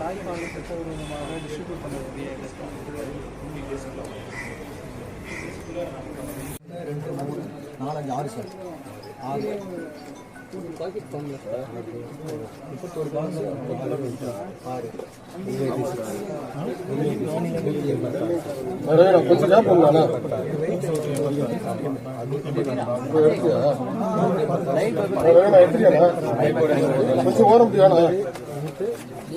தாய்ப்பால் சட்டவிரோதமாக டிஸ்ட்ரிபியூட் பண்ணக்கூடிய ரெண்டு மூணு நாலஞ்சு ஆறு சார் ஆறு முப்பத்தோரு ஆறு கொஞ்சம் கொஞ்சம் ஓர முடியாது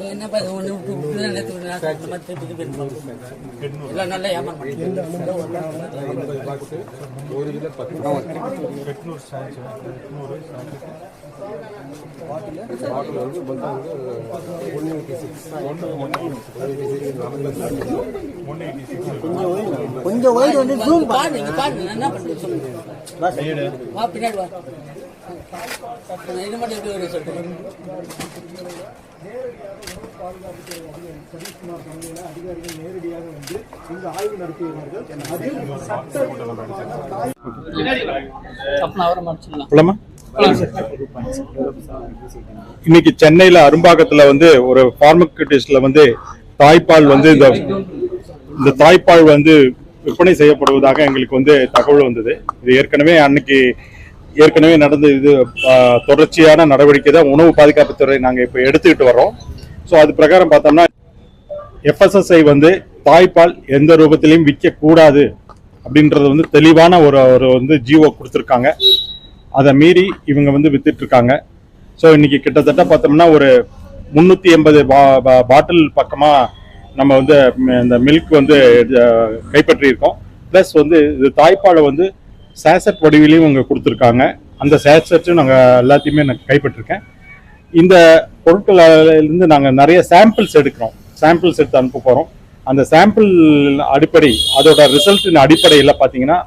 என்ன பண்ண ஒன்று விட்டு விட்டு நேற்று விட்டு நான் இந்த மாதிரி திருப்பி திருப்பி. எல்லாம் நல்லா ஏமாறணும் கொஞ்சம் ஒயிட் வந்து ஜூம் பாரு இங்க பாரு நான் என்ன பண்ணுறது சொல்லுங்க. பின்னாடி வா. இது மட்டும் எப்படி சதீஷ்குமார் தலைமையில அதிகாரிகள் நேரடியாக வந்து ஆய்வு நடத்தியுள்ளார்கள் அதில் சட்ட இன்னைக்கு சென்னையில அரும்பாக்கத்துல வந்து ஒரு பார்மக்யூட்டிஸ்ட்ல வந்து தாய்ப்பால் வந்து இந்த இந்த தாய்ப்பால் வந்து விற்பனை செய்யப்படுவதாக எங்களுக்கு வந்து தகவல் வந்தது. இது ஏற்கனவே அன்னைக்கு ஏற்கனவே நடந்த இது தொடர்ச்சியான நடவடிக்கை தான் உணவு பாதுகாப்புத்துறை நாங்கள் இப்போ எடுத்துக்கிட்டு வர்றோம். ஸோ அது பிரகாரம் பார்த்தோம்னா எஃப்எஸ்எஸ்ஐ வந்து தாய்ப்பால் எந்த ரூபத்திலையும் விற்கக்கூடாது அப்படின்றது வந்து தெளிவான ஒரு ஒரு வந்து ஜீவோ கொடுத்துருக்காங்க. அதை மீறி இவங்க வந்து வித்துட்ருக்காங்க. ஸோ இன்னைக்கு கிட்டத்தட்ட பார்த்தோம்னா ஒரு முந்நூற்றி எண்பது பா பாட்டில் பக்கமாக நம்ம வந்து இந்த மில்க் வந்து கைப்பற்றியிருக்கோம். ப்ளஸ் வந்து இது தாய்ப்பாலை வந்து சேசட் வடிவிலையும் இவங்க கொடுத்துருக்காங்க. அந்த சேசட்டும் நாங்கள் எல்லாத்தையுமே நான் கைப்பற்றிருக்கேன். இந்த பொருட்களிலிருந்து நாங்கள் நிறைய சாம்பிள்ஸ் எடுக்கிறோம். சாம்பிள்ஸ் எடுத்து அனுப்ப போகிறோம் அந்த சாம்பிள் அடிப்படை அதோட ரிசல்ட்டின் அடிப்படையில் பார்த்தீங்கன்னா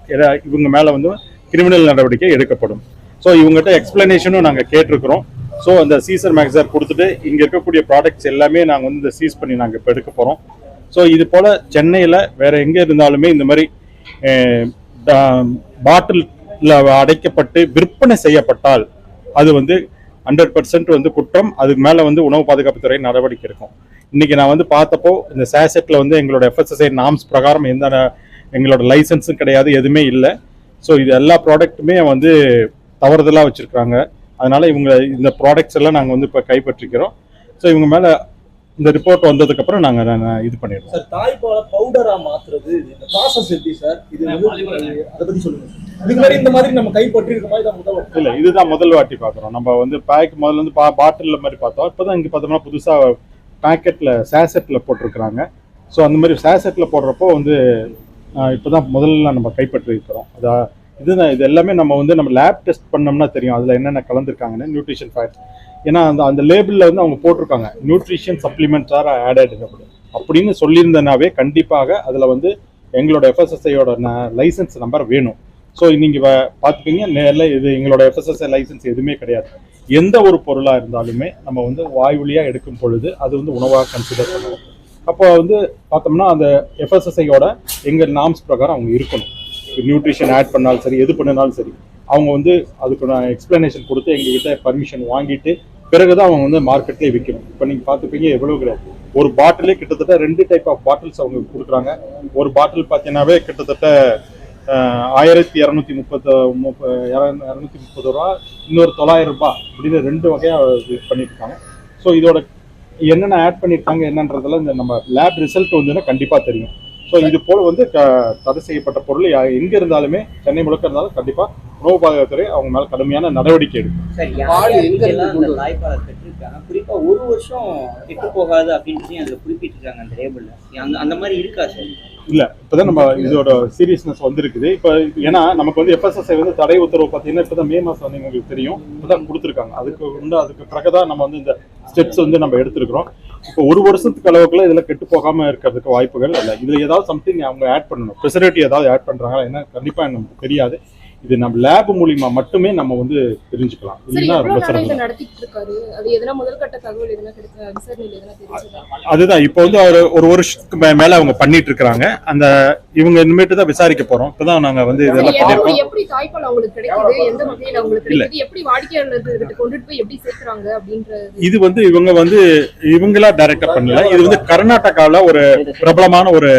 இவங்க மேலே வந்து கிரிமினல் நடவடிக்கை எடுக்கப்படும். ஸோ இவங்ககிட்ட எக்ஸ்பிளனேஷனும் நாங்கள் கேட்டிருக்கிறோம். ஸோ அந்த சீசர் மேக்ஸார் கொடுத்துட்டு இங்கே இருக்கக்கூடிய ப்ராடக்ட்ஸ் எல்லாமே நாங்கள் வந்து இந்த சீஸ் பண்ணி நாங்கள் இப்போ எடுக்க போகிறோம் ஸோ இது போல் சென்னையில் வேறு எங்கே இருந்தாலுமே இந்த மாதிரி பாட்டிலில் அடைக்கப்பட்டு விற்பனை செய்யப்பட்டால் அது வந்து ஹண்ட்ரட் பர்சன்ட் வந்து குற்றம். அதுக்கு மேலே வந்து உணவு பாதுகாப்புத்துறை நடவடிக்கை இருக்கும் இன்னைக்கு நான் வந்து பார்த்தப்போ இந்த சேசெட்டில் வந்து எங்களோட எஃப்எஸ்எஸ்ஐ நாம்ஸ் பிரகாரம் எந்த எங்களோட லைசன்ஸும் கிடையாது எதுவுமே இல்லை. ஸோ இது எல்லா ப்ராடக்ட்டுமே வந்து தவறுதலாக வச்சுருக்காங்க அதனால் இவங்க இந்த ப்ராடக்ட்ஸ் எல்லாம் நாங்கள் வந்து இப்போ கைப்பற்றிக்கிறோம். ஸோ இவங்க மேலே இந்த ரிப்போர்ட் வந்ததுக்கப்புறம் நாங்கள் இது பண்ணிடுவோம் சார் தாய்ப்பாலை பவுடரா மாத்துறது இந்த ப்ராசஸ் எப்படி சார்? இது வந்து அதை பத்தி சொல்லுங்க இதுக்கு முன்னாடி இந்த மாதிரி நம்ம கைப்பற்றிருக்கோமா இதை முதல் இல்லை இதுதான் முதல் வாட்டி பார்க்குறோம். நம்ம வந்து பேக் முதல்ல வந்து பா பாட்டிலில் மாதிரி பார்த்தோம். இப்போ தான் இங்கே பார்த்தோம்னா புதுசாக பேக்கெட்டில் சேசெட்டில் போட்டிருக்கிறாங்க. ஸோ அந்த மாதிரி சேசெட்டில் போடுறப்போ வந்து இப்போ தான் முதல்ல நம்ம கைப்பற்றி இருக்கிறோம் அதா இதுதான் இது எல்லாமே நம்ம வந்து நம்ம லேப் டெஸ்ட் பண்ணோம்னா தெரியும். அதில் என்னென்ன கலந்துருக்காங்கன்னு நியூட்ரிஷன் ஃபேக்ட் ஏன்னா அந்த அந்த லேபிளில் வந்து அவங்க போட்டிருக்காங்க. நியூட்ரிஷன் சப்ளிமெண்ட்ஸ் ஆர் ஆடட் அப்படின்னு. சொல்லியிருந்தனாவே கண்டிப்பாக அதில் வந்து எங்களோட எஃப்எஸ்எஸ்ஐயோட லைசன்ஸ் நம்பர் வேணும். ஸோ நீங்கள் பார்த்துப்பீங்க நேரில் இது எங்களோட எஃப்எஸ்எஸ்ஐ லைசன்ஸ் எதுவுமே கிடையாது. எந்த ஒரு பொருளாக இருந்தாலுமே நம்ம வந்து வாய் வழியாக எடுக்கும் பொழுது அது வந்து உணவாக கன்சிடர் பண்ணுவோம் அப்போ வந்து பார்த்தோம்னா அந்த எஃப்எஸ்எஸ்ஐயோட எங்கள் நாம்ஸ் பிரகாரம் அவங்க இருக்கணும். நியூட்ரிஷன் ஆட் பண்ணாலும் சரி எது பண்ணினாலும் சரி. அவங்க வந்து அதுக்கு நான் எக்ஸ்பிளனேஷன் கொடுத்து எங்ககிட்ட பர்மிஷன் வாங்கிட்டு பிறகுதான் அவங்க வந்து மார்க்கெட்லேயே விற்கணும் இப்போ நீங்கள் பார்த்துப்பீங்க எவ்வளோ கிடையாது ஒரு பாட்டிலே கிட்டத்தட்ட ரெண்டு டைப் ஆஃப் பாட்டில்ஸ் அவங்க கொடுக்குறாங்க. ஒரு பாட்டில் பார்த்தீங்கன்னாவே கிட்டத்தட்ட ஆயிரத்தி இரநூத்தி முப்பத்து முப்ப இரநூத்தி முப்பது ரூபா இன்னொரு தொள்ளாயிரம் ரூபாய் அப்படின்னு ரெண்டு வகையாக இது பண்ணியிருக்காங்க. ஸோ இதோட என்னென்ன ஆட் பண்ணியிருக்காங்க என்னன்றதெல்லாம் இந்த நம்ம லேப் ரிசல்ட் வந்துன்னா கண்டிப்பாக தெரியும். ஸோ இது போல் வந்து க தடை செய்யப்பட்ட பொருள் யா- இருந்தாலுமே சென்னை முழுக்க இருந்தாலும் கண்டிப்பாக உணவு பாதுகாப்புத்துறை அவங்க மேலே கடுமையான நடவடிக்கை எடுக்கும். யார் எங்கெல்லாம் அந்த தாய்ப்பாலை பெற்றிருக்காங்க குறிப்பா ஒரு வருஷம் கெட்டு போகாது அப்படின்றதையும் அதுல குறிப்பிட்டிருக்காங்க அந்த லேபிள்ல அந்த அந்த மாதிரி இருக்கா சார் இல்ல இப்பதான் நம்ம இதோட சீரியஸ்னஸ் வந்திருக்குது. இப்போ ஏன்னா நமக்கு வந்து எஃப்எஸ்எஸ்ஐ வந்து தடை உத்தரவு பார்த்தீங்கன்னா இப்பதான் மே மாசம் வந்து உங்களுக்கு தெரியும். இப்பதான் கொடுத்துருக்காங்க. அதுக்கு வந்து அதுக்கு பிறகுதான் நம்ம வந்து இந்த ஸ்டெப்ஸ் வந்து நம்ம எடுத்திருக்கிறோம். இப்போ ஒரு வருஷத்துக்கு அளவுக்குள்ள இதுல கெட்டு போகாம இருக்கிறதுக்கு வாய்ப்புகள் இல்லை. இதுல ஏதாவது சம்திங் அவங்க ஆட் பண்ணணும். ப்ரிசர்வேட்டிவ் ஏதாவது ஆட் பண்றாங்களா? என்ன? கண்டிப்பா நமக்கு தெரியாது. இது நம்ம லேப் மூலியமா மட்டுமே நம்ம வந்து தெரிஞ்சுக்கலாம். இல்லைன்னா ரொம்ப தெரிஞ்சதா? அதுதான் இப்போ வந்து ஒரு ஒரு வருஷத்துக்கு மே- மேல அவங்க பண்ணிட்டு இருக்காங்க அந்த இவங்க இனிமேட்டு தான் விசாரிக்க போறோம். இப்பதான் நாங்க வந்து இதெல்லாம் பண்ணிருக்கோம் எப்படி தாய்ப்பால் அவங்களுக்கு கிடைக்குது? எந்த வகையில அவங்களுக்கு கிடைக்குது? எப்படி வாடிக்கையாளர்கிட்ட கொண்டுட்டு போய் எப்படி சேர்க்கறாங்க அப்படின்றது? இது வந்து இவங்க வந்து இவங்களா டைரக்டா பண்ணல. இது வந்து கர்நாடகாவில் ஒரு பிரபலமான ஒரு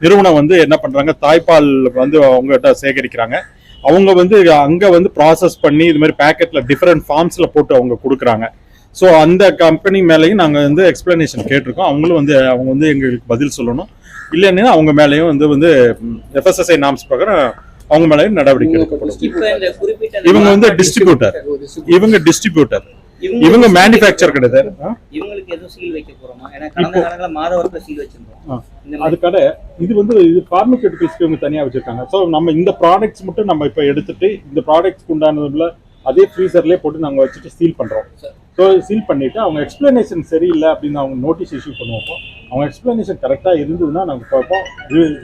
நிறுவனம் வந்து என்ன பண்றாங்க? தாய்ப்பால் வந்து அவங்ககிட்ட சேகரிக்கிறாங்க. அவங்க வந்து அங்க வந்து ப்ராசஸ் பண்ணி இது மாதிரி பேக்கெட்ல டிஃப்ரெண்ட் ஃபார்ம்ஸ்ல போட்டு அவங்க கொடுக்குறாங்க. ஸோ அந்த கம்பெனி மேலேயும் நாங்கள் வந்து எக்ஸ்பிளனேஷன் கேட்டிருக்கோம். அவங்களும் வந்து அவங்க வந்து எங்களுக்கு பதில் சொல்லணும். இல்லைன்னா அவங்க மேலேயும் வந்து வந்து எஃப்எஸ்எஸ்ஐ நாம்ஸ் பிரகாரம் அவங்க மேலேயும் நடவடிக்கை எடுக்கப்படும். இவங்க வந்து டிஸ்ட்ரிபியூட்டர் இவங்க டிஸ்ட்ரிபியூட்டர் இவங்க மேனுஃபேக்சர் கிடையாது. ஆ? இவங்களுக்கு எதுவும் சீல் வைக்க போறோமா? ஏன்னா கடந்த இப்போ- காலங்கள மாதவரத்துல சீல் ஆ. வச்சிருந்தோம் அது கடை. இது வந்து இது பார்மசூட்டிகல்ஸ்க்கு இவங்க தனியாக வச்சிருக்காங்க. ஸோ நம்ம இந்த ப்ராடக்ட்ஸ் மட்டும் நம்ம இப்போ எடுத்துட்டு இந்த ப்ராடக்ட்ஸ்க்கு உண்டானதுல அதே ஃப்ரீசர்லேயே போட்டு நாங்கள் வச்சுட்டு சீல் பண்ணுறோம் ஸோ சீல் பண்ணிட்டு அவங்க எக்ஸ்பிளனேஷன் சரியில்லை அப்படின்னு அவங்க நோட்டீஸ் இஷ்யூ பண்ணுவோம். அவங்க எக்ஸ்பிளனேஷன் கரெக்டாக இருந்ததுன்னா நாங்கள் பார்ப்போம்.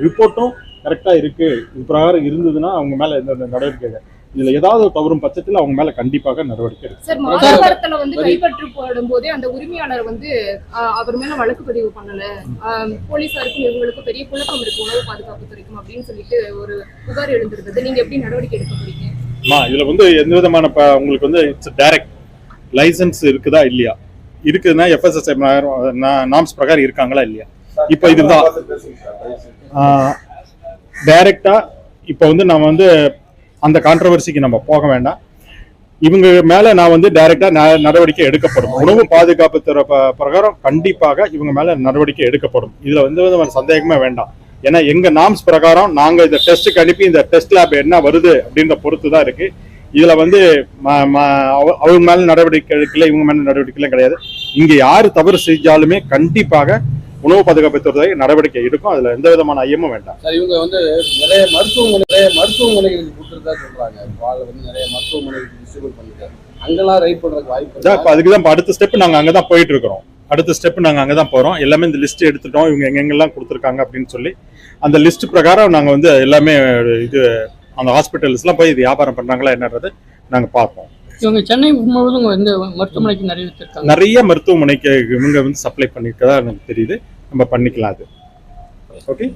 ரிப்போர்ட்டும் கரெக்டாக இருக்கு. இது பிரகாரம் இருந்ததுன்னா அவங்க மேலே எந்த நடவடிக்கை. இதுல ஏதாவது தவறும் பட்சத்தில் அவங்க மேலே கண்டிப்பாக நடவடிக்கை எடுக்கும் வந்து கைப்பற்று போடும் போதே அந்த உரிமையாளர் வந்து அவர் மேல வழக்கு பதிவு பண்ணல. போலீசாருக்கும் இவங்களுக்கும் பெரிய குழப்பம் இருக்கு உணவு பாதுகாப்பு துறைக்கும் அப்படின்னு சொல்லிட்டு ஒரு புகார் எழுந்திருந்தது. நீங்க எப்படி நடவடிக்கை எடுக்க போறீங்க? இதுல வந்து எந்த விதமான ப- உங்களுக்கு வந்து இட்ஸ் டைரக்ட் லைசன்ஸ் இருக்குதா இல்லையா? இருக்குதுன்னா எஃப்எஸ்எஸ்ஐ நாம்ஸ் பிரகாரம் இருக்காங்களா இல்லையா? இப்போ இதுதான். டைரக்டா இப்போ வந்து நம்ம வந்து அந்த கான்ட்ரவர்சிக்கு நம்ம போக வேண்டாம். இவங்க மேல நான் வந்து டைரக்டா நடவடிக்கை எடுக்கப்படும். உணவு பாதுகாப்பு துறை பிரகாரம் கண்டிப்பாக இவங்க மேல நடவடிக்கை எடுக்கப்படும். இதுல வந்து சந்தேகமே வேண்டாம். ஏன்னா எங்க நாம்ஸ் பிரகாரம் நாங்க இந்த டெஸ்ட்டுக்கு அனுப்பி இந்த டெஸ்ட் லேப் என்ன வருது அப்படின்ற பொறுத்து தான் இருக்கு. இதுல வந்து ம- ம- அவ- அவங்க மேல நடவடிக்கை எடுக்கல இவங்க மேல நடவடிக்கைலாம் கிடையாது. இங்க யாரு தவறு செஞ்சாலுமே கண்டிப்பாக உணவு பாதுகாப்பு துறை நடவடிக்கை எடுக்கும். அதுல எந்த விதமான ஐயமும் வேண்டாம். சார் இவங்க வந்து நிறைய மருத்துவமனை நிறைய மருத்துவமனைகளுக்கு கொடுத்துருக்கா சொல்றாங்க. பால் வந்து நிறைய மருத்துவமனைகளுக்கு டிஸ்ட்ரிபியூட் பண்ணிருக்காரு அங்கெல்லாம் ரைட் பண்றதுக்கு வாய்ப்பு? இப்போ அதுக்கு தான் அடுத்த ஸ்டெப் நாங்க அங்க தான் போயிட்டு இருக்கிறோம். அடுத்த ஸ்டெப் நாங்க அங்க தான் போறோம். எல்லாமே இந்த லிஸ்ட் எடுத்துட்டோம். இவங்க எங்கெங்கெல்லாம் கொடுத்துருக்காங்க அப்படின்னு சொல்லி அந்த லிஸ்ட் பிரகாரம் நாங்க வந்து எல்லாமே இது அந்த ஹாஸ்பிட்டல்ஸ்லாம் போய் இது வியாபாரம் பண்றாங்களா என்னன்றது நாங்க பார்ப்போம். இவங்க சென்னை முழுவதும் வந்து மருத்துவமனைக்கு நிறைய வச்சிருக்காங்க நிறைய மருத்துவமனைக்கு இவங்க வந்து சப்ளை பண்ணிருக்கதா எனக்கு தெரியுது. நம்ம பண்ணிக்கலாம் அது. ஓகே